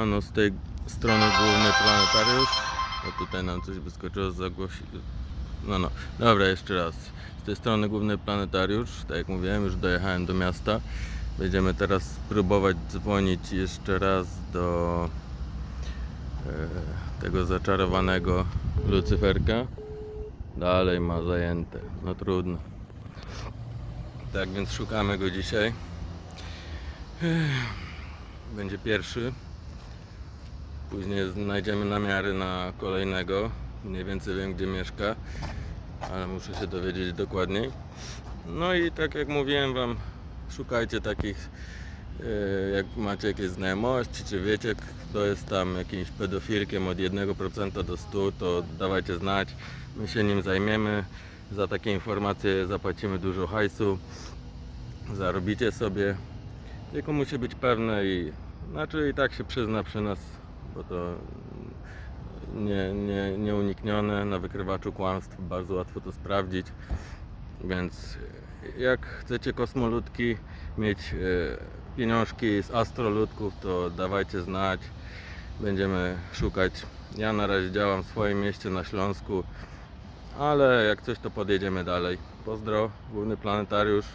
Ano z tej strony główny planetariusz. O tutaj nam coś wyskoczyło z zagłosi. No no, dobra, jeszcze raz. Z tej strony główny planetariusz. Tak jak mówiłem, już dojechałem do miasta. Będziemy teraz spróbować dzwonić jeszcze raz do e, tego zaczarowanego Lucyferka. Dalej ma zajęte. No trudno. Tak więc szukamy go dzisiaj. Będzie pierwszy. Później znajdziemy namiary na kolejnego. Mniej więcej wiem gdzie mieszka, ale muszę się dowiedzieć dokładniej. No i tak jak mówiłem Wam, szukajcie takich, e, jak macie jakieś znajomości, czy wiecie kto jest tam jakimś pedofilkiem od 1% do 100, to dawajcie znać. My się nim zajmiemy. Za takie informacje zapłacimy dużo hajsu. Zarobicie sobie. Tylko musi być pewne i znaczy i tak się przyzna przy nas, bo to nie, nie, nieuniknione na wykrywaczu kłamstw, bardzo łatwo to sprawdzić. Więc jak chcecie kosmoludki mieć e, pieniążki z astroludków, to dawajcie znać. Będziemy szukać. Ja na razie działam w swoim mieście na Śląsku, ale jak coś to podjedziemy dalej. Pozdro, główny planetariusz.